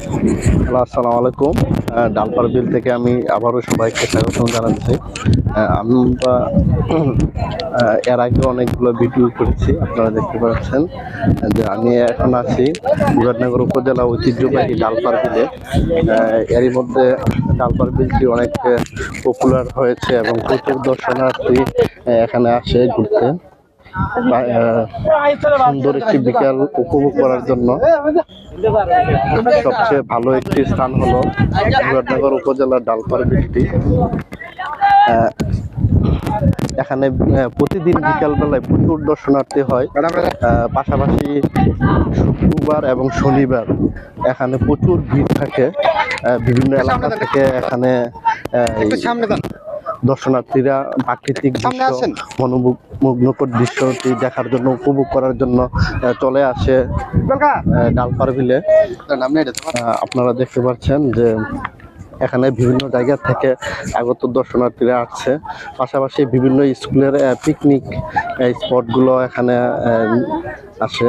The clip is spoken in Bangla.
হ্যালো আসসালামু আলাইকুম। ডালপার বিল থেকে আমি আবারও সবাইকে স্বাগতম জানাচ্ছি। আহ, এর আগে অনেকগুলো ভিডিও করেছি আপনারা দেখতে পাচ্ছেন। যে আমি এখন আছি মুরাদনগর উপজেলা ঐতিহ্যবাহী ডালপার বিলে। এরই মধ্যে ডালপার বিলটি অনেক পপুলার হয়েছে এবং প্রচুর দর্শনার্থী এখানে আসে ঘুরতে। সুন্দর একটি বিকাল উপভোগ করার জন্য। সবচেয়ে ভালো একটি স্থান হলো মুরাদনগর উপজেলার ডালপার আহ, এখানে প্রতিদিন বিকালবেলায় প্রচুর দর্শনার্থী হয়। পাশাপাশি শুক্রবার এবং শনিবার এখানে প্রচুর ভিড় থাকে। বিভিন্ন এলাকা থেকে এখানে দর্শনার্থীরা প্রাকৃতিক দৃশ্য দৃশ্যটি দেখার জন্য উপভোগ করার জন্য চলে আসে ডালপার আহ, আপনারা দেখতে পাচ্ছেন যে এখানে বিভিন্ন জায়গা থেকে আগত দর্শনার্থীরা আসছে। পাশাপাশি বিভিন্ন স্কুলের পিকনিক স্পটগুলো এখানে আসে।